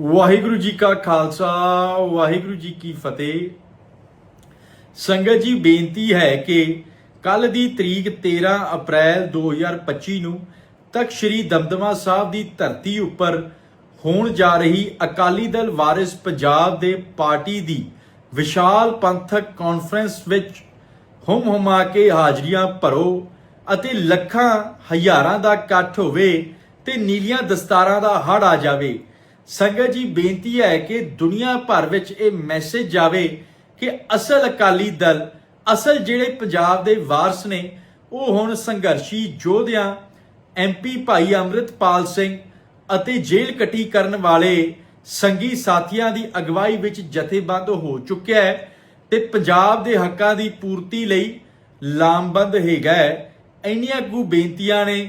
ਵਾਹਿਗੁਰੂ ਜੀ ਕਾ ਖਾਲਸਾ, ਵਾਹਿਗੁਰੂ ਜੀ ਕੀ ਫਤਿਹ। ਸੰਗਤ ਜੀ, ਬੇਨਤੀ ਹੈ ਕਿ ਕੱਲ ਦੀ ਤਰੀਕ 13 ਅਪ੍ਰੈਲ 2025 ਨੂੰ ਤੱਕ ਸ੍ਰੀ ਦਮਦਮਾ ਸਾਹਿਬ ਦੀ ਧਰਤੀ ਉੱਪਰ ਹੋਣ ਜਾ ਰਹੀ ਅਕਾਲੀ ਦਲ ਵਾਰਿਸ ਪੰਜਾਬ ਦੇ ਪਾਰਟੀ ਦੀ ਵਿਸ਼ਾਲ ਪੰਥਕ ਕਾਨਫਰੰਸ ਵਿੱਚ ਹੁਮ ਹੁਮਾ ਕੇ ਹਾਜ਼ਰੀਆਂ ਭਰੋ ਅਤੇ ਲੱਖਾਂ ਹਜ਼ਾਰਾਂ ਦਾ ਇਕੱਠ ਹੋਵੇ ਤੇ ਨੀਲੀਆਂ ਦਸਤਾਰਾਂ ਦਾ ਹੜ ਆ ਜਾਵੇ। ਸੰਗਤ ਜੀ ਬੇਨਤੀ ਹੈ ਕਿ ਦੁਨੀਆ ਭਰ ਵਿੱਚ ਇਹ ਮੈਸੇਜ ਜਾਵੇ ਕਿ ਅਸਲ ਅਕਾਲੀ ਦਲ, ਅਸਲ ਜਿਹੜੇ ਪੰਜਾਬ ਦੇ ਵਾਰਸ ਨੇ, ਉਹ ਹੁਣ ਸੰਘਰਸ਼ੀ ਯੋਧਿਆਂ ਐਮਪੀ ਭਾਈ ਅੰਮ੍ਰਿਤਪਾਲ ਸਿੰਘ ਅਤੇ ਜੇਲ੍ਹ ਕੱਟੀ ਕਰਨ ਵਾਲੇ ਸੰਗੀ ਸਾਥੀਆਂ ਦੀ ਅਗਵਾਈ ਵਿੱਚ ਜਥੇਬੰਦ ਹੋ ਚੁੱਕਿਆ ਹੈ ਤੇ ਪੰਜਾਬ ਦੇ ਹੱਕਾਂ ਦੀ ਪੂਰਤੀ ਲਈ ਲਾਮਬੰਦ ਹੈਗਾ ਹੈ। ਇੰਨੀਆਂ ਕੁ ਬੇਨਤੀਆਂ ਨੇ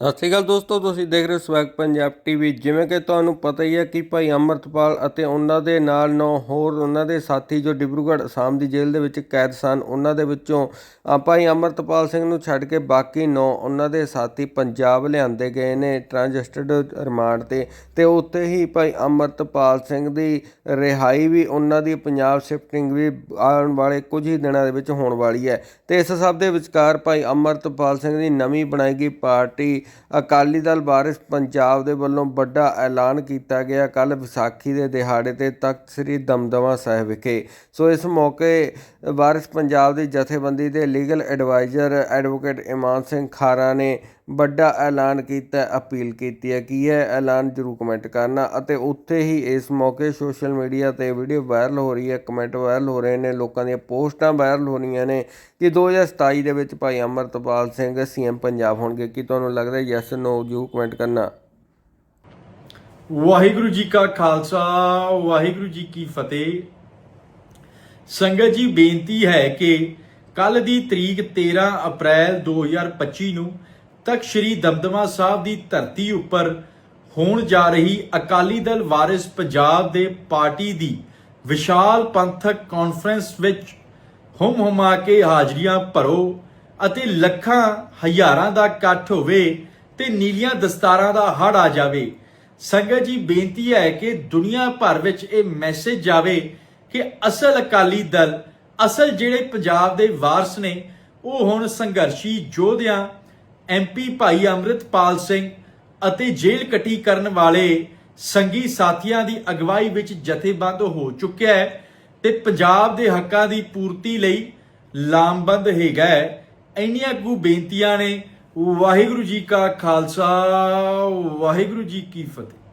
ਸਤਿ ਸ਼੍ਰੀ ਅਕਾਲ ਦੋਸਤੋ, ਤੁਸੀਂ ਦੇਖ ਰਹੇ ਹੋ ਸਵੈਗ ਪੰਜਾਬ ਟੀਵੀ ਜਿਵੇਂ ਕਿ ਤੁਹਾਨੂੰ ਪਤਾ ਹੀ ਹੈ ਕਿ ਭਾਈ ਅਮਰਤਪਾਲ ਅਤੇ ਉਹਨਾਂ ਦੇ ਨਾਲ ਨੌ ਹੋਰ ਉਹਨਾਂ ਦੇ ਸਾਥੀ ਜੋ ਡਿਬਰੂਗੜ੍ਹ ਅਸਾਮ ਦੀ ਜੇਲ੍ਹ ਦੇ ਵਿੱਚ ਕੈਦ ਸਨ, ਉਹਨਾਂ ਦੇ ਵਿੱਚੋਂ ਭਾਈ ਅਮਰਤਪਾਲ ਸਿੰਘ ਨੂੰ ਛੱਡ ਕੇ ਬਾਕੀ ਨੌ ਉਹਨਾਂ ਦੇ ਸਾਥੀ ਪੰਜਾਬ ਲਿਆਂਦੇ ਗਏ ਨੇ ਟ੍ਰਾਂਜਿਸਟਡ ਰਿਮਾਂਡ ਤੇ। ਤੇ ਉੱਥੇ ਹੀ ਭਾਈ ਅਮਰਤਪਾਲ ਸਿੰਘ ਦੀ ਰਿਹਾਈ ਵੀ ਉਹਨਾਂ ਦੀ ਪੰਜਾਬ ਸ਼ਿਫਟਿੰਗ ਵੀ ਆਉਣ ਵਾਲੇ ਕੁਝ ਹੀ ਦਿਨਾਂ ਦੇ ਵਿੱਚ ਹੋਣ ਵਾਲੀ ਹੈ। ਤੇ ਇਸ ਸਭ ਦੇ ਵਿਚਕਾਰ ਭਾਈ ਅਮਰਤਪਾਲ ਸਿੰਘ ਦੀ ਨਵੀਂ ਬਣਾਈ ਗਈ ਪਾਰਟੀ ਅਕਾਲੀ ਦਲ ਵਾਰਿਸ ਪੰਜਾਬ ਦੇ ਵੱਲੋਂ ਵੱਡਾ ਐਲਾਨ ਕੀਤਾ ਗਿਆ। ਕੱਲ ਵਿਸਾਖੀ ਦੇ ਦਿਹਾੜੇ ਤੇ ਤਖਤ ਸ੍ਰੀ ਦਮਦਮਾ ਸਾਹਿਬ ਵਿਖੇ। ਸੋ ਇਸ ਮੌਕੇ ਵਾਰਿਸ ਪੰਜਾਬ ਦੀ ਜਥੇਬੰਦੀ ਦੇ legal adviser advocate Iman Singh Khara ਨੇ ਵੱਡਾ ਐਲਾਨ ਕੀਤਾ, ਅਪੀਲ ਕੀਤੀ ਹੈ। ਕੀ ਹੈ ਐਲਾਨ ਜਰੂਰ ਕਮੈਂਟ ਕਰਨਾ ਅਤੇ ਉੱਥੇ ਹੀ ਇਸ ਮੌਕੇ ਸੋਸ਼ਲ ਮੀਡੀਆ ਤੇ ਵੀਡੀਓ ਵਾਇਰਲ ਹੋ ਰਹੀ ਹੈ। ਕਮੈਂਟ ਵਾਇਰਲ ਹੋ ਰਹੇ ਨੇ। ਲੋਕਾਂ ਦੀਆਂ ਪੋਸਟਾਂ ਵਾਇਰਲ ਹੋ ਰਹੀਆਂ ਨੇ ਕਿ 2027 ਦੇ ਵਿੱਚ ਭਾਈ ਅਮਰਤਪਾਲ ਸਿੰਘ ਸੀਐਮ ਪੰਜਾਬ ਹੋਣਗੇ। ਕੀ ਤੁਹਾਨੂੰ ਲੱਗਦਾ ਯੈਸ ਨੋ ਜਰੂਰ ਕਮੈਂਟ ਕਰਨਾ। ਵਾਹਿਗੁਰੂ ਜੀ ਕਾ ਖਾਲਸਾ, ਵਾਹਿਗੁਰੂ ਜੀ ਕੀ ਫਤਿਹ। ਸੰਗਤ ਜੀ, ਬੇਨਤੀ ਹੈ ਕਿ ਕੱਲ ਦੀ ਤਰੀਕ 13 ਅਪ੍ਰੈਲ 2025 ਨੂੰ ਤਖਤ ਸ੍ਰੀ ਦਮਦਮਾ ਸਾਹਿਬ ਦੀ ਧਰਤੀ ਉੱਪਰ ਹੋਣ ਜਾ ਰਹੀ ਅਕਾਲੀ ਦਲ ਵਾਰਿਸ ਪੰਜਾਬ ਦੇ ਪਾਰਟੀ ਦੀ ਵਿਸ਼ਾਲ ਪੰਥਕ ਕਾਨਫਰੰਸ ਵਿੱਚ ਹੁਮ ਹੁਮਾ ਕੇ ਹਾਜ਼ਰੀਆਂ ਭਰੋ ਅਤੇ ਲੱਖਾਂ, ਹਜ਼ਾਰਾਂ ਦਾ ਇਕੱਠ ਹੋਵੇ ਤੇ ਨੀਲੀਆਂ ਦਸਤਾਰਾਂ ਦਾ ਹੜ ਆ ਜਾਵੇ। ਸੰਗਤ ਜੀ, ਬੇਨਤੀ ਹੈ ਕਿ ਦੁਨੀਆ ਭਰ ਵਿੱਚ ਇਹ ਮੈਸੇਜ ਜਾਵੇ ਕਿ ਅਸਲ ਅਕਾਲੀ ਦਲ, ਅਸਲ ਜਿਹੜੇ ਪੰਜਾਬ ਦੇ ਵਾਰਸ ਨੇ, ਉਹ ਹੁਣ ਸੰਘਰਸ਼ੀ ਯੋਧਿਆਂ ਐਮਪੀ ਭਾਈ ਅੰਮ੍ਰਿਤਪਾਲ ਸਿੰਘ ਅਤੇ ਜੇਲ੍ਹ ਕੱਟੀ ਕਰਨ ਵਾਲੇ ਸੰਗੀ ਸਾਥੀਆਂ ਦੀ ਅਗਵਾਈ ਵਿੱਚ ਜਥੇਬੰਦ ਹੋ ਚੁੱਕਿਆ ਹੈ ਤੇ ਪੰਜਾਬ ਦੇ ਹੱਕਾਂ ਦੀ ਪੂਰਤੀ ਲਈ ਲਾਮਬੰਦ ਹੈਗਾ ਹੈ। ਇੰਨੀਆਂ ਕੁ ਬੇਨਤੀਆਂ ਨੇ। ਵਾਹਿਗੁਰੂ ਜੀ ਕਾ ਖਾਲਸਾ। ਵਾਹਿਗੁਰੂ ਜੀ ਕੀ ਫਤਿਹ।